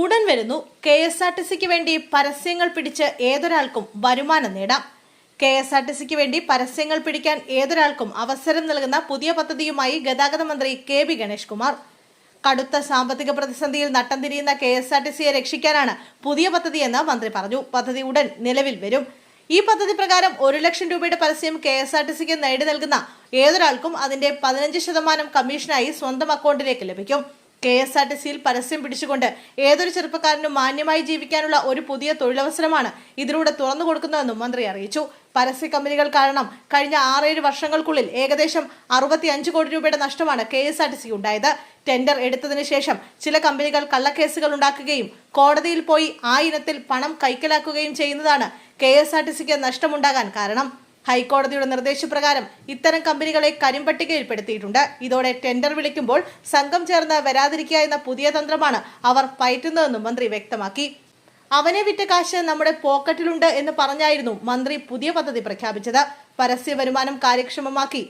ഉടൻ വരുന്നു K S R T സിക്ക് വേണ്ടി പരസ്യങ്ങൾ പിടിച്ച് ഏതൊരാൾക്കും വരുമാനം നേടാം. കെ എസ് ആർ ടി സിക്ക് വേണ്ടി പരസ്യങ്ങൾ പിടിക്കാൻ ഏതൊരാൾക്കും അവസരം നൽകുന്ന പുതിയ പദ്ധതിയുമായി ഗതാഗത മന്ത്രി കെ ബി ഗണേഷ് കുമാർ കടുത്ത സാമ്പത്തിക പ്രതിസന്ധിയിൽ നട്ടം തിരിയുന്ന കെ എസ് ആർ ടി സിയെ രക്ഷിക്കാനാണ് പുതിയ പദ്ധതിയെന്ന് മന്ത്രി പറഞ്ഞു. പദ്ധതി ഉടൻ നിലവിൽ വരും. ഈ പദ്ധതി പ്രകാരം ഒരു ലക്ഷം രൂപയുടെ പരസ്യം കെ എസ് ആർ ടി സിക്ക് നേടി നൽകുന്ന ഏതൊരാൾക്കും അതിന്റെ പതിനഞ്ച് ശതമാനം കമ്മീഷനായി സ്വന്തം അക്കൗണ്ടിലേക്ക് ലഭിക്കും. കെ എസ് ആർ ടി സിയിൽ പരസ്യം പിടിച്ചുകൊണ്ട് ഏതൊരു ചെറുപ്പക്കാരനും മാന്യമായി ജീവിക്കാനുള്ള ഒരു പുതിയ തൊഴിലവസരമാണ് ഇതിലൂടെ തുറന്നു കൊടുക്കുന്നതെന്നും മന്ത്രി അറിയിച്ചു. പരസ്യ കമ്പനികൾ കാരണം കഴിഞ്ഞ ആറേഴ് വർഷങ്ങൾക്കുള്ളിൽ ഏകദേശം അറുപത്തി അഞ്ച് കോടി രൂപയുടെ നഷ്ടമാണ് K S R T C ഉണ്ടായത്. ടെൻഡർ എടുത്തതിനു ശേഷം ചില കമ്പനികൾ കള്ളക്കേസുകൾ ഉണ്ടാക്കുകയും കോടതിയിൽ പോയി ആ ഇനത്തിൽ പണം കൈക്കലാക്കുകയും ചെയ്യുന്നതാണ് കെ എസ് ആർ ടി സിക്ക് നഷ്ടമുണ്ടാകാൻ കാരണം. ഹൈക്കോടതിയുടെ നിർദ്ദേശപ്രകാരം ഇത്തരം കമ്പനികളെ കരിമ്പട്ടികയിൽപ്പെടുത്തിയിട്ടുണ്ട്. ഇതോടെ ടെൻഡർ വിളിക്കുമ്പോൾ സംഘം ചേർന്ന് വരാതിരിക്കുക എന്ന പുതിയ തന്ത്രമാണ് അവർ പയറ്റുന്നതെന്നും മന്ത്രി വ്യക്തമാക്കി. അവനെ വിറ്റ കാശ് നമ്മുടെ പോക്കറ്റിലുണ്ട് എന്ന് പറഞ്ഞായിരുന്നു മന്ത്രി പുതിയ പദ്ധതി പ്രഖ്യാപിച്ചത്. പരസ്യ വരുമാനം കാര്യക്ഷമമാക്കി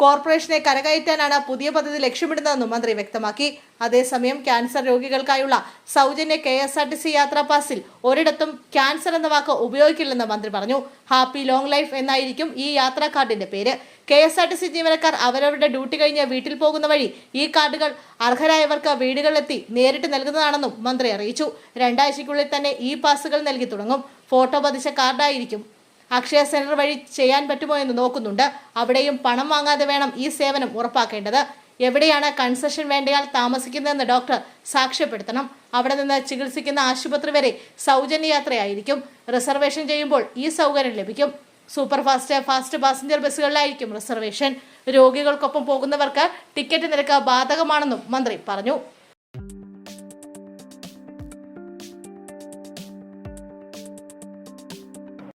കോർപ്പറേഷനെ കരകയറ്റാനാണ് പുതിയ പദ്ധതി ലക്ഷ്യമിടുന്നതെന്നും മന്ത്രി വ്യക്തമാക്കി. അതേസമയം ക്യാൻസർ രോഗികൾക്കായുള്ള സൗജന്യ K S R T C യാത്രാ പാസിൽ ഒരിടത്തും ക്യാൻസർ എന്ന വാക്ക് ഉപയോഗിക്കില്ലെന്ന് മന്ത്രി പറഞ്ഞു. ഹാപ്പി ലോങ് ലൈഫ് എന്നായിരിക്കും ഈ യാത്രാ കാർഡിന്റെ പേര്. K S R T C ജീവനക്കാർ അവരവരുടെ ഡ്യൂട്ടി കഴിഞ്ഞ് വീട്ടിൽ പോകുന്ന വഴി ഈ കാർഡുകൾ അർഹരായവർക്ക് വീടുകളിലെത്തി നേരിട്ട് നൽകുന്നതാണെന്നും മന്ത്രി അറിയിച്ചു. രണ്ടാഴ്ചയ്ക്കുള്ളിൽ തന്നെ ഈ പാസുകൾ നൽകി തുടങ്ങും. ഫോട്ടോ പതിച്ച കാർഡായിരിക്കും അക്ഷയ സെന്റർ വഴി ചെയ്യാൻ പറ്റുമോ എന്ന് നോക്കുന്നുണ്ട്. അവിടെയും പണം വാങ്ങാതെ വേണം ഈ സേവനം ഉറപ്പാക്കേണ്ടത്. എവിടെയാണ് കൺസെഷൻ വേണ്ടയാൾ താമസിക്കുന്നതെന്ന് ഡോക്ടർ സാക്ഷ്യപ്പെടുത്തണം. അവിടെ നിന്ന് ചികിത്സിക്കുന്ന ആശുപത്രി വരെ സൗജന്യ യാത്രയായിരിക്കും റിസർവേഷൻ ചെയ്യുമ്പോൾ ഈ സൗകര്യം ലഭിക്കും. സൂപ്പർ ഫാസ്റ്റ് ഫാസ്റ്റ് പാസഞ്ചർ ബസ്സുകളിലായിരിക്കും റിസർവേഷൻ. രോഗികൾക്കൊപ്പം പോകുന്നവർക്ക് ടിക്കറ്റ് നിരക്ക് ബാധകമാണെന്നും മന്ത്രി പറഞ്ഞു.